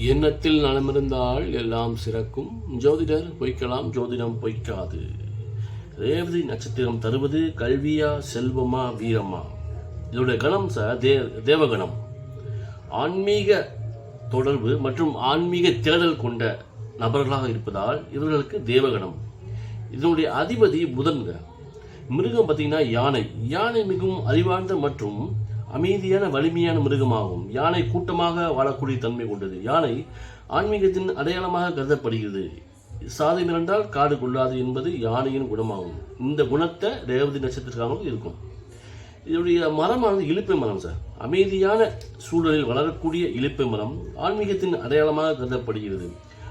எண்ணத்தில் நலமிருந்தால் எல்லாம் சிறக்கும். ஜோதிடர் பொய்க்கலாம் ஜோதிடம் பொய்க்காது. ரேவதி நட்சத்திரம் தருவது கல்வியா செல்வமா வீரமா? இதோடைய கணம் சார் தே தேவகணம். ஆன்மீக தொடர்பு மற்றும் ஆன்மீக தேடல் கொண்ட நபர்களாக இருப்பதால் இவர்களுக்கு தேவகணம். இதனுடைய அதிபதி புதன்க மிருகம் பார்த்தீங்கன்னா யானை. யானை மிகவும் அறிவார்ந்த மற்றும் அமைதியான வலிமையான மிருகமாகும். யானை கூட்டமாக வாழக்கூடிய தன்மை கொண்டது. யானை ஆன்மீகத்தின் அடையாளமாக கருதப்படுகிறது. சாதி மிரண்டால் காடு கொள்ளாது என்பது யானையின் குணமாகும். இந்த குணத்தை ரேவதி நட்சத்திரக்காரங்களுக்கு இருக்கும். இதனுடைய மரமானது இழுப்பை மரம் சார். அமைதியான சூழலில் வளரக்கூடிய இழுப்பை மரம் ஆன்மீகத்தின் அடையாளமாக கருதப்படுகிறது.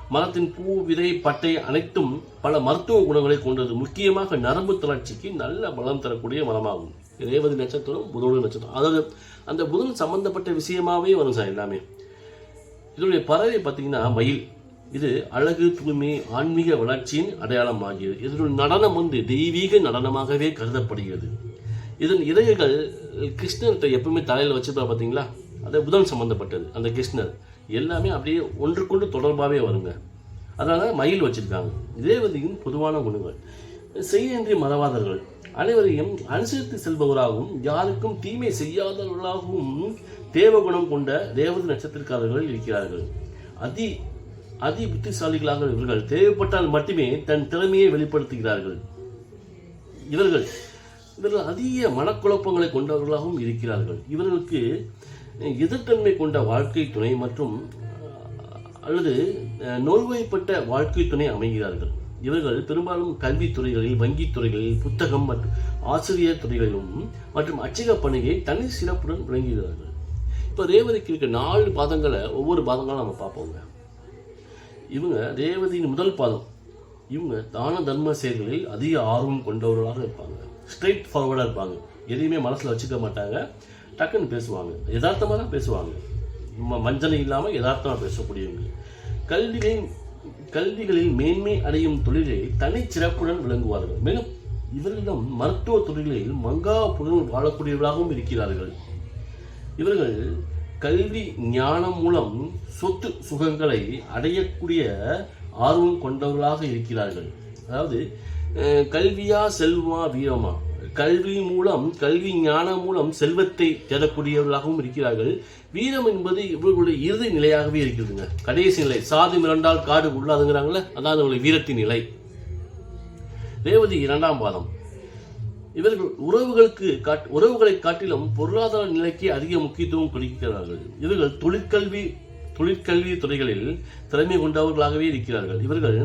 மரத்தின் பூ விதை பட்டை அனைத்தும் பல மருத்துவ குணங்களை கொண்டது. முக்கியமாக நரம்பு தளர்ச்சிக்கு நல்ல பலம் தரக்கூடிய மரமாகும். ரேவதி நட்சத்திரம் புதனுடைய நட்சத்திரம். அதாவது அந்த புதன் சம்பந்தப்பட்ட விஷயமாவே வரும் சார் எல்லாமே. இதனுடைய பறவை பார்த்தீங்கன்னா மயில். இது அழகு தூய்மை ஆன்மீக வளர்ச்சியின் அடையாளம் ஆகியது. இதனுடைய நடனம் வந்து தெய்வீக நடனமாகவே கருதப்படுகிறது. இதன் இறகுகள் கிருஷ்ணர்கிட்ட எப்பவுமே தலையில் வச்சுப்பா பார்த்தீங்களா? அது புதன் சம்மந்தப்பட்டது அந்த கிருஷ்ணர். எல்லாமே அப்படியே ஒன்றுக்கொண்டு தொடர்பாகவே வருங்க. அதனால மயில் வச்சிருக்காங்க. வந்து பொதுவான குணங்கள். செய்யன்றி மறவாதர்கள். அனைவரையும் அனுசரித்து செல்பவராகவும் யாருக்கும் தீமை செய்யாதவர்களாகவும் தேவகுணம் கொண்ட ரேவதி நட்சத்திரக்காரர்கள் இருக்கிறார்கள். அதி அதி புத்திசாலிகளாக இவர்கள் தேவைப்பட்டால் மட்டுமே தன் திறமையை வெளிப்படுத்துகிறார்கள். இவர்கள் இவர்கள் அதிக மனக்குழப்பங்களை கொண்டவர்களாகவும் இருக்கிறார்கள். இவர்களுக்கு எதிர்த்தன்மை கொண்ட வாழ்க்கை துணை மற்றும் அல்லது நோய்வாய்ப்பட்ட வாழ்க்கை துணை அமைகிறார்கள். இவர்கள் பெரும்பாலும் கல்வித்துறைகளில் வங்கித் துறைகளில் புத்தகம் மற்றும் ஆசிரியர் துறைகளிலும் மற்றும் அச்சக பணியை தனி சிறப்புடன் விளங்குகிறார்கள் இப்போ ரேவதிக்கு இருக்க நாலு பாதங்களை ஒவ்வொரு பாதங்களும் நம்ம பார்ப்போங்க. இவங்க ரேவதியின் முதல் பாதம். இவங்க தான தர்ம செயல்களில் அதிக ஆர்வம் கொண்டவர்களாக இருப்பாங்க. ஸ்ட்ரெயிட் ஃபார்வர்டாக இருப்பாங்க. எதையுமே மனசில் வச்சுக்க மாட்டாங்க. டக்குன்னு பேசுவாங்க. யதார்த்தமாக தான் பேசுவாங்க. ம- வஞ்சனை இல்லாமல் யதார்த்தமாக பேசக்கூடியவங்க. கல்விகளின் கல்விகளில் மேன்மை அடையும் தொழிலில் தனிச்சிறப்புடன் விளங்குவார்கள். மேலும் இவர்களிடம் மருத்துவ தொழிலில் மங்கா மங்காப்புடன் வாழக்கூடியவர்களாகவும் இருக்கிறார்கள். இவர்கள் கல்வி ஞானம் மூலம் சொத்து சுகங்களை அடையக்கூடிய ஆர்வம் கொண்டவர்களாக இருக்கிறார்கள். அதாவது அஹ், கல்வியா செல்வமா வீரமா? கல்வி மூலம் கல்வி ஞானம் மூலம் செல்வத்தை தேடக்கூடியவர்களாகவும் இருக்கிறார்கள். வீரம் என்பது இவர்களுடைய இறுதி நிலையாகவே இருக்கிறதுங்க கடைசி நிலை. சாதி மிரண்டால் காடு உள்ளாதுங்கிறாங்களே அதான் அவங்களுடைய வீரத்தின் நிலை. ரேவதி இரண்டாம் பாதம். இவர்கள் உறவுகளுக்கு காட் உறவுகளை காட்டிலும் பொருளாதார நிலைக்கு அதிக முக்கியத்துவம் கொடுக்கிறார்கள். இவர்கள் தொழிற்கல்வி தொழிற்கல்வி துறைகளில் திறமை கொண்டவர்களாகவே இருக்கிறார்கள். இவர்கள்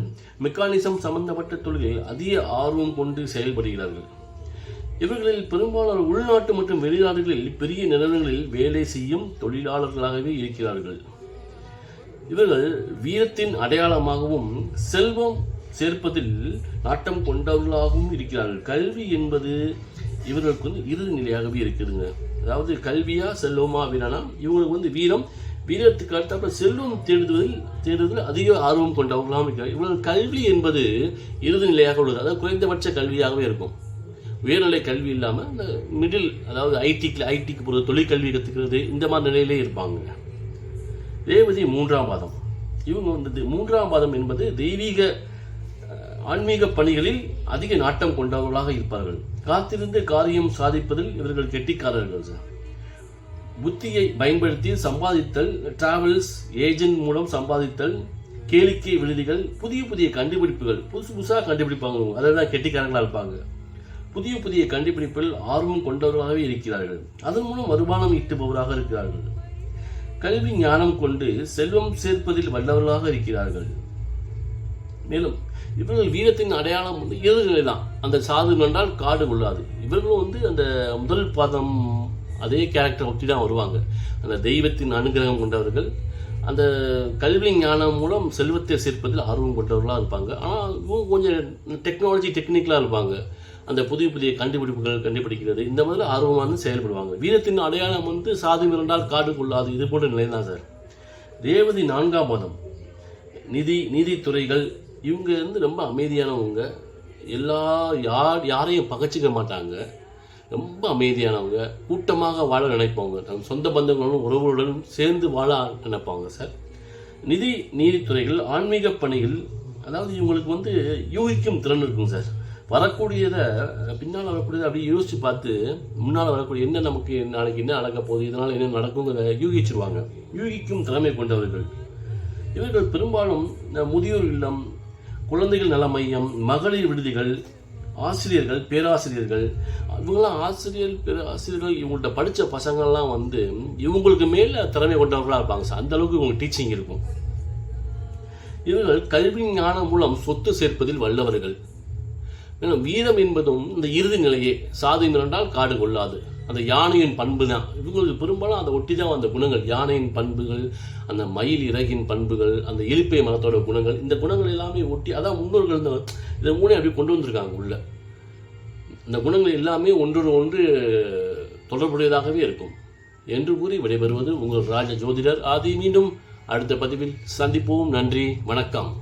மெக்கானிசம் சம்பந்தப்பட்ட தொழிலில் அதிக ஆர்வம் கொண்டு செயல்படுகிறார்கள். இவர்களில் பெரும்பாலான உள்நாட்டு மற்றும் வெளிநாடுகளில் பெரிய நிறுவனங்களில் வேலை செய்யும் தொழிலாளர்களாகவே இருக்கிறார்கள். இவர்கள் வீரத்தின் அடையாளமாகவும் செல்வம் சேர்ப்பதில் நாட்டம் கொண்டவர்களாகவும் இருக்கிறார்கள். கல்வி என்பது இவர்களுக்கு வந்து இறுதி நிலையாகவே இருக்குதுங்க. அதாவது கல்வியா செல்வமா வீரனா? இவங்களுக்கு வந்து வீரம் வீரத்துக்கு அடுத்தாப்புல செல்வம் தேடுவதில் தேடுவதில் அதிக ஆர்வம் கொண்டவர்களாகவும் இருக்கிறார் இவர்கள் கல்வி என்பது இறுதி நிலையாக உள்ளது. அதாவது குறைந்தபட்ச கல்வியாகவே இருக்கும். உயர்நிலை கல்வி இல்லாமல் இந்த மிடில் அதாவது ஐடிக்கு ஐடிக்கு போகிறது தொழிற்கல்வி கற்றுக்கிறது இந்த மாதிரி நிலையிலே இருப்பாங்க. ரேவதி மூன்றாம் பாதம். இவங்க வந்து மூன்றாம் பாதம் என்பது தெய்வீக ஆன்மீக பணிகளில் அதிக நாட்டம் கொண்டவர்களாக இருப்பார்கள். காத்திருந்து காரியம் சாதிப்பதில் இவர்கள் கெட்டிக்காரர்கள் சார். புத்தியை பயன்படுத்தி சம்பாதித்தல் டிராவல்ஸ் ஏஜென்ட் மூலம் சம்பாதித்தல் கேளிக்கை விடுதிகள் புதிய புதிய கண்டுபிடிப்புகள் புதுசு புதுசாக கண்டுபிடிப்பாங்க அதெல்லாம் கெட்டிக்காரங்களாக இருப்பாங்க. புதிய புதிய கண்டுபிடிப்பில் ஆர்வம் கொண்டவர்களாகவே இருக்கிறார்கள். அதன் மூலம் வருமானம் ஈட்டுபவராக இருக்கிறார்கள். கல்வி ஞானம் கொண்டு செல்வம் சேர்ப்பதில் வல்லவர்களாக இருக்கிறார்கள். மேலும் இவர்கள் வீரத்தின் அடையாளம் வந்து இறுதிநிலை தான். அந்த சாது என்றால் காடு கொள்ளாது இவர்களும் வந்து அந்த முதல் பாதம் அதே கேரக்டர் ஒட்டி தான் வருவாங்க. அந்த தெய்வத்தின் அனுகிரகம் கொண்டவர்கள் அந்த கல்வி ஞானம் மூலம் செல்வத்தை சேர்ப்பதில் ஆர்வம் கொண்டவர்களாக இருப்பாங்க. ஆனால் இவங்க கொஞ்சம் டெக்னாலஜி டெக்னிக்கலாக இருப்பாங்க. அந்த புதிய புதிய கண்டுபிடிப்புகள் கண்டுபிடிக்கிறது இந்த மாதிரி ஆர்வமாக செயல்படுவாங்க. வீரத்தின் அடையாளம் வந்து சாதி மிரண்டால் காடு கொள்ளாது இது போன்ற நிலை தான் சார். ரேவதி நான்காம் பாதம். நிதி நீதித்துறைகள் இவங்க வந்து ரொம்ப அமைதியானவங்க. எல்லா யார் யாரையும் பகைச்சிக்க மாட்டாங்க. ரொம்ப அமைதியானவங்க கூட்டமாக வாழ நினைப்பவங்க. தன் சொந்த பந்தங்களுடன் உறவுகளுடன் சேர்ந்து வாழ நினைப்பாங்க சார் நிதி நீதித்துறைகள் ஆன்மீக பணிகள் அதாவது இவங்களுக்கு வந்து யூகிக்கும் திறன் இருக்கும் சார் வரக்கூடியதை பின்னால் வரக்கூடியதை அப்படியே யோசிச்சு பார்த்து முன்னால் வரக்கூடிய என்ன நமக்கு நாளைக்கு என்ன நடக்க போகுது இதனால் என்ன நடக்குங்கிறத யூகிச்சிருவாங்க. யூகிக்கும் திறமை கொண்டவர்கள். இவர்கள் பெரும்பாலும் இந்த முதியோர் இல்லம் குழந்தைகள் நல மையம் மகளிர் விடுதிகள் ஆசிரியர்கள் பேராசிரியர்கள் இவங்கெல்லாம் ஆசிரியர் பேராசிரியர்கள் இவங்கள்ட்ட படித்த பசங்கள்லாம் வந்து இவங்களுக்கு மேலே திறமை கொண்டவர்களாக இருப்பாங்க சார். அந்தளவுக்கு இவங்க டீச்சிங் இருக்கும். இவர்கள் கல்வி ஞானம் மூலம் சொத்து சேர்ப்பதில் வல்லவர்கள். மேலும் வீரம் என்பதும் இந்த இறுதி நிலையே. சாது மிரண்டால் காடு கொள்ளாது. அந்த யானையின் பண்பு தான் இவங்களுக்கு பெரும்பாலும் அதை ஒட்டி தான் அந்த குணங்கள். யானையின் பண்புகள் அந்த மயில் இறகின் பண்புகள் அந்த எலிப்பை மரத்தோட குணங்கள் இந்த குணங்கள் எல்லாமே ஒட்டி அதான் முன்னோர்கள் இந்த இதை மூணே அப்படியே கொண்டு வந்திருக்காங்க உள்ள. இந்த குணங்கள் எல்லாமே ஒன்றோடு ஒன்று தொடர்புடையதாகவே இருக்கும். என்று கூறி விடைபெறுவது உங்கள் ராஜ ஜோதிடர் ஆதி மீண்டும் அடுத்த பதிவில் சந்திப்போம். நன்றி. வணக்கம்.